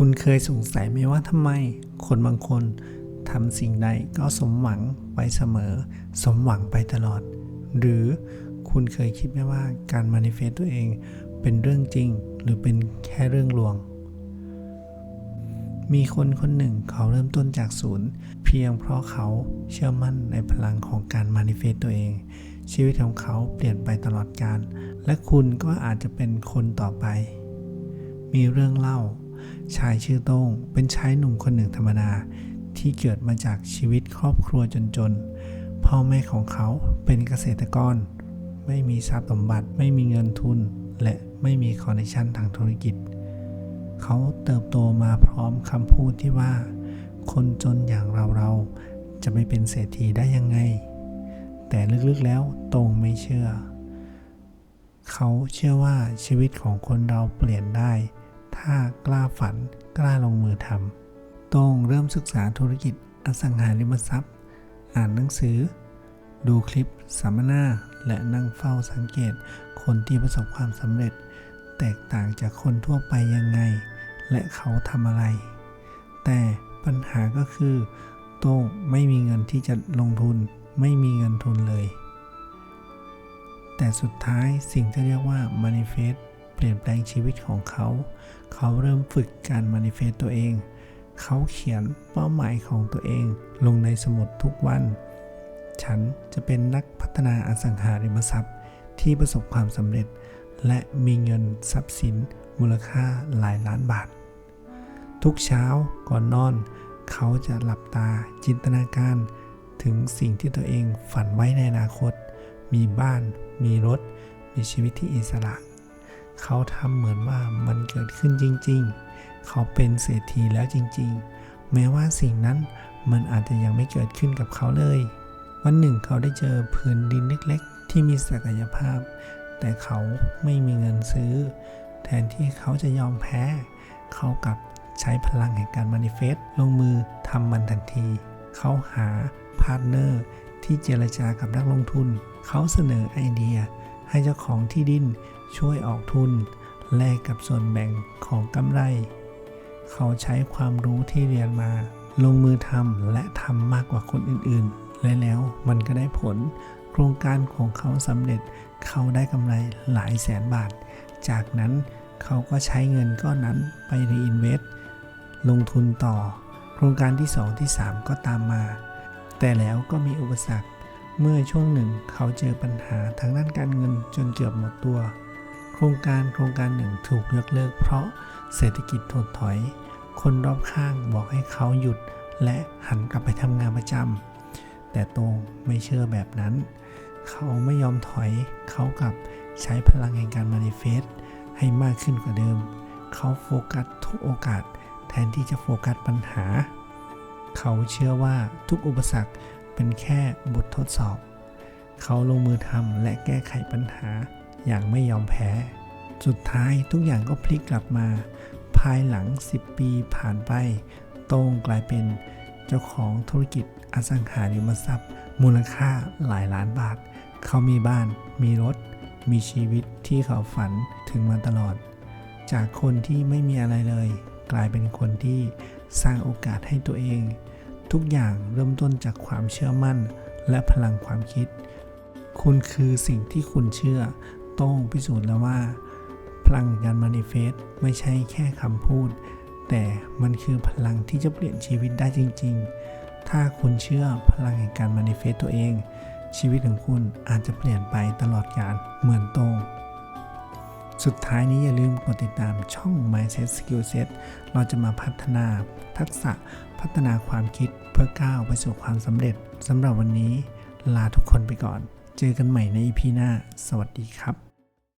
คุณเคยสงสัยไหมว่าทำไม คนบางคนทำสิ่งใดก็สมหวังไปเสมอ สมหวังไปตลอด หรือคุณเคยคิดไหมว่าการมานิเฟสตัวเองเป็นเรื่องจริง หรือเป็นแค่เรื่องลวง มีคนคนหนึ่งเขาเริ่มต้นจากศูนย์ เพียงเพราะเขาเชื่อมั่นในพลังของการมานิเฟสตัวเอง ชีวิตของเขาเปลี่ยนไปตลอดกาลและคุณก็อาจจะเป็นคนต่อไป มีเรื่องเล่า ชายชื่อโต้ง เป็นชายหนุ่มคนหนึ่งธรรมดาที่เกิดมาจากชีวิตครอบครัวจนๆ พ่อแม่ของเขาเป็นเกษตรกร ไม่มีทรัพย์สมบัติ ไม่มีเงินทุน และไม่มีคอนเนคชันทางธุรกิจ เขาเติบโตมาพร้อมคำพูดที่ว่า คนจนอย่างเราเราจะไม่เป็นเศรษฐีได้ยังไง แต่ลึกๆแล้วโตงไม่เชื่อ เขาเชื่อว่าชีวิตของคนเราเปลี่ยนได้ ถ้ากล้าฝันกล้าลงมือทำโต้งเริ่มศึกษาธุรกิจอสังหาริมทรัพย์ อ่านหนังสือ ดูคลิปสัมมนา และนั่งเฝ้าสังเกตคนที่ประสบความสำเร็จ แตกต่างจากคนทั่วไปยังไง และเขาทำอะไร แต่ปัญหาก็คือโต้งไม่มีเงินที่จะลงทุนไม่มีเงินทุนเลย แต่สุดท้ายสิ่งที่เรียกว่า manifest เปลี่ยนแปลงชีวิตของเขา เขาเริ่มฝึกการ manifest ตัวเอง เขาเขียนเป้าหมายของตัวเอง ลงในสมุดทุกวัน ฉันจะเป็นนักพัฒนาอสังหาริมทรัพย์ที่ประสบความสำเร็จ และมีเงินทรัพย์สินมูลค่าหลายล้านบาท ทุกเช้าก่อนนอน เขาจะหลับตาจินตนาการ ถึงสิ่งที่ตัวเองฝันไว้ในอนาคต มีบ้าน มีรถ มีชีวิตที่อิสระ เขาทำเหมือนว่ามันเกิดขึ้นจริง ๆ เขาเป็นเศรษฐีแล้วจริง ๆ แม้ว่าสิ่งนั้นมันอาจจะยังไม่เกิดขึ้นกับเขาเลย วันหนึ่งเขาได้เจอพื้นดินเล็กๆ ที่มีศักยภาพ แต่เขาไม่มีเงินซื้อ แทนที่เขาจะยอมแพ้ เขากลับใช้พลังแห่งการมานิเฟสลงมือทำมันทันที เขาหาพาร์ทเนอร์ที่เจรจากับนักลงทุน เขาเสนอไอเดียให้เจ้าของที่ดิน ช่วยออกทุน แลกกับส่วนแบ่งของกำไร เขาใช้ความรู้ที่เรียนมา ลงมือทำและทำมากกว่าคนอื่นๆ และแล้วมันก็ได้ผล โครงการของเขาสำเร็จ เขาได้กำไรหลายแสนบาท จากนั้นเขาก็ใช้เงินก้อนนั้นไปรีอินเวสต์ลงทุนต่อ โครงการที่ 2 ที่ 3 ก็ตามมา แต่แล้วก็มีอุปสรรค เมื่อช่วงหนึ่งเขาเจอปัญหาทางด้านการเงินจนเกือบหมดตัว ครงการโครงการหนึ่งถูกยกเลิก เพราะเศรษฐกิจถดถอย คนรอบข้างบอกให้เขาหยุดและหันกลับไปทำงานประจำแต่โตงไม่เชื่อแบบนั้น เขาไม่ยอมถอยเขากลับใช้พลังแห่งการมานิเฟสให้มากขึ้นกว่าเดิม เขาโฟกัสทุกโอกาสแทนที่จะโฟกัสปัญหา เขาเชื่อว่าทุกอุปสรรคเป็นแค่บททดสอบ เขาลงมือทำและแก้ไขปัญหา อย่างไม่ยอมแพ้ สุดท้ายทุกอย่างก็พลิกกลับมา ภายหลัง 10 ปีผ่านไป โต้งกลายเป็นเจ้าของธุรกิจอสังหาริมทรัพย์ มูลค่าหลายล้านบาท เขามีบ้าน มีรถ มีชีวิตที่เขาฝันถึงมาตลอด จากคนที่ไม่มีอะไรเลย กลายเป็นคนที่สร้างโอกาสให้ตัวเอง ทุกอย่างเริ่มต้นจากความเชื่อมั่นและพลังความคิด คุณคือสิ่งที่คุณเชื่อ โต้งพิสูจน์แล้วว่า พลังการมานิเฟสไม่ใช่แค่คำพูด แต่มันคือพลังที่จะเปลี่ยนชีวิตได้จริง ๆ ถ้าคุณเชื่อพลังแห่งการมานิเฟสตัวเอง ชีวิตของคุณอาจจะเปลี่ยนไปตลอดกาลเหมือนโต้งสุดท้ายนี้อย่าลืมกดติดตามช่อง Mindset Skill Set เราจะมาพัฒนาทักษะพัฒนาความคิดเพื่อก้าวไปสู่ความสำเร็จสำหรับวันนี้ลาทุกคนไปก่อน เจอกันใหม่ใน EP หน้า สวัสดีครับ